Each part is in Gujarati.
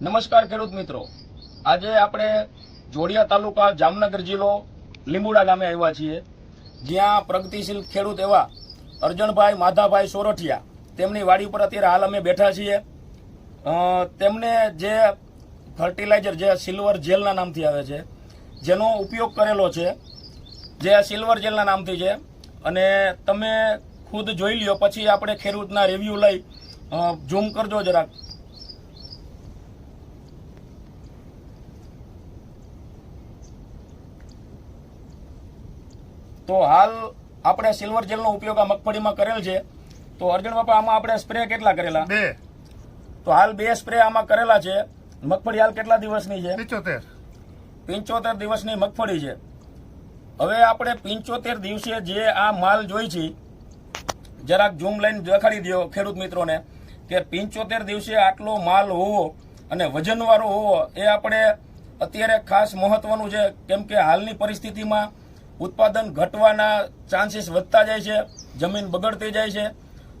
નમસ્કાર ખેડૂત મિત્રો. આજે આપણે જોડિયા તાલુકા જામનગર જિલ્લો લીંબુડા ગામે આવ્યા છીએ. જ્યાં પ્રગતિશીલ ખેડૂત એવા અર્જણભાઈ માધાભાઈ સોરઠિયા તેમની વાડી પર અત્યારે હાલ અમે બેઠા છીએ. તેમને જે ફર્ટિલાઇઝર જે સિલ્વર જેલના નામથી આવે છે, જેનો ઉપયોગ કરેલો છે, જે સિલ્વર જેલના નામથી છે, અને તમે ખુદ જોઈ લ્યો, પછી આપણે ખેડૂતના રિવ્યૂ લઈ ઝૂમ કરજો જરાક. તો હાલ આપણે સિલ્વર જેલનો ઉપયોગ આ મગફળીમાં કરેલ છે. તો અર્જુન બાપા આમાં આપણે સ્પ્રે કેટલા કરેલા? બે. તો હાલ બે સ્પ્રે આમાં કરેલા છે. મગફળી હાલ કેટલા દિવસની છે? પિંચોતેર. પિંચોતેર દિવસની મગફળી છે. હવે આપણે પિંચોતેર દિવસે જે આ માલ જોઈ છે જરાક ઝૂમ લઈને દેખાડી દો ખેડૂત મિત્રોને કે પિંચોતેર દિવસે આટલો માલ હોવો અને વજનવાળો હોવો એ આપણે અત્યારે ખાસ મહત્વનું છે. કેમ કે હાલની પરિસ્થિતિમાં ઉત્પાદન ઘટવાના ચાન્સીસ વધતા જાય છે, જમીન બગડતી જાય છે.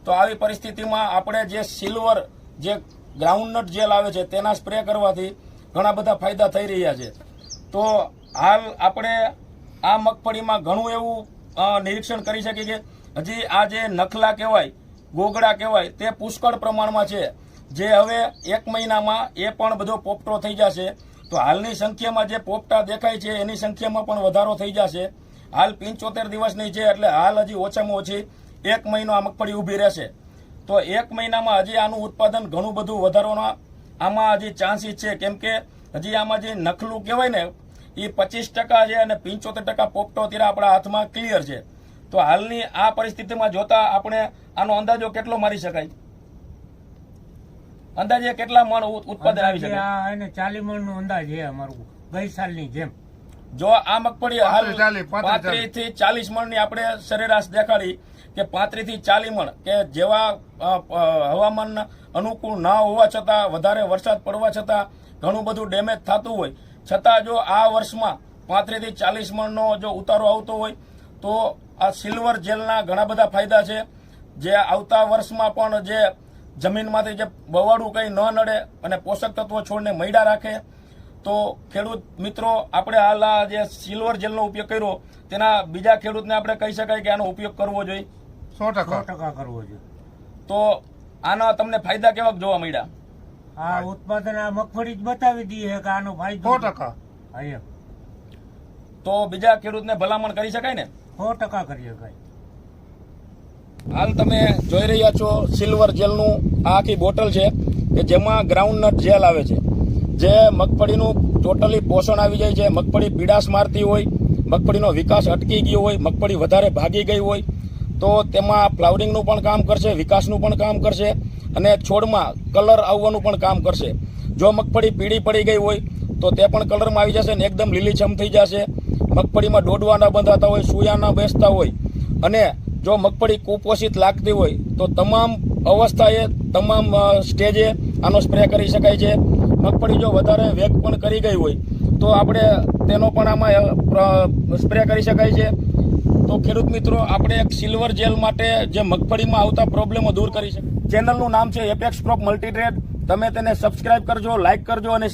તો આવી પરિસ્થિતિમાં આપણે જે સિલ્વર જે ગ્રાઉન્ડનટ જેલ આવે છે, તેના સ્પ્રે કરવાથી ઘણા બધા ફાયદા થઈ રહ્યા છે. તો હાલ આપણે આ મગફળીમાં ઘણું એવું નિરીક્ષણ કરી શકીએ કે હજી આ જે નખલા કહેવાય ગોગડા કહેવાય, તે પુષ્કળ પ્રમાણમાં છે. જે હવે એક મહિનામાં એ પણ બધો પોપટો થઈ જશે. તો હાલની સંખ્યામાં જે પોપટા દેખાય છે, એની સંખ્યામાં પણ વધારો થઈ જશે. હાલ પંચોતેર દિવસની છે એટલે હાલ હજી ઓછામાં ઓછી એક મહિનો આ મગફળી ઊભી રહેશે. તો એક મહિનામાં હજી આનું ઉત્પાદન ઘણું બધું વધારવાના આમાં હજી ચાન્સીસ છે. કેમ કે હજી આમાં જે નખલું કહેવાય ને, એ પચીસ છે અને પંચોતેર ટકા પોપટો આપણા હાથમાં ક્લિયર છે. તો હાલની આ પરિસ્થિતિમાં જોતા આપણે આનો અંદાજો કેટલો મારી શકાય? અંદાજે કેટલા મણ ઉત્પાદન આવી શકે? ચાલી મણ નો અંદાજ છે અમારું, ગઈ સાલની જેમ. જો આ મગફળી હાલ પાંત્રીસ, થી ચાલીસ. મણની આપણે સરેરાશ દેખાડી કે પાંત્રીસથી ચાલીસ મણ કે જેવા હવામાન અનુકૂળ ના હોવા છતાં વધારે વરસાદ પડવા છતાં ઘણું બધું ડેમેજ થતું હોય. છતાં જો આ વર્ષમાં પાંત્રીસથી ચાલીસ મણનો જો ઉતારો આવતો હોય તો આ સિલ્વર જેલના ઘણા બધા ફાયદા છે. જે આવતા વર્ષમાં પણ જે જમીનમાંથી જે બવાડું કંઈ ન નડે અને પોષક તત્વો છોડને મૈડા રાખે તો ખેડૂત મિત્રો આપણે હાલ આ જે સિલ્વર જેલનો ઉપયોગ કર્યો તેના બીજા ખેડૂતને આપણે કહી શકાય કે આનો ઉપયોગ કરવો જોઈએ. સો ટકા. ટકા કરવો જોઈએ. તો આના તમને ફાયદા કેવા જોવા મળ્યા? આ ઉત્પાદન આ મગફળી જ બતાવી દઈએ કે આનો ફાયદો સો ટકા. તો બીજા ખેડૂતને ભલામણ કરી શકાય ને? સો ટકા કરી શકાય હાલ તમે જોઈ રહ્યા છો સિલ્વર જેલનું આ આખી બોટલ છે કે જેમાં ગ્રાઉન્ડનટ જેલ આવે છે. જે મગફળીનું ટોટલી પોષણ આવી જાય છે, મગફળી પીડાશ મારતી હોય, મગફળીનો વિકાસ અટકી ગયો હોય, મગફળી વધારે ભાગી ગઈ હોય, તો તેમાં ફ્લાવરિંગનું પણ કામ કરશે, વિકાસનું પણ કામ કરશે અને છોડમાં કલર આવવાનું પણ કામ કરશે. જો મગફળી પીળી પડી ગઈ હોય, તો તે પણ કલરમાં આવી જશે ને એકદમ લીલીછમ થઈ જશે. મગફળીમાં ડોડવા ના બંધાતા હોય, સુયા ના બેસતા હોય. અને જો મગફળી કુપોષિત લાગતી હોય, તો તમામ અવસ્થાએ, તમામ સ્ટેજે આનો સ્પ્રે કરી શકાય છે. મગફળી જો વધારે વેગ પણ કરી ગઈ હોય, તો આપણે તેનો પણ આમાં સ્પ્રે કરી શકાય છે. તો ખેડૂત મિત્રો, આપણે એક સિલ્વર જેલ માટે જે મગફળીમાં આવતા પ્રોબ્લેમો દૂર કરી શકીએ ચેનલનું નામ છે એપેક્સ ક્રોપ મલ્ટીટ્રેડ તમે તેને સબસ્ક્રાઇબ કરજો લાઇક કરજો અને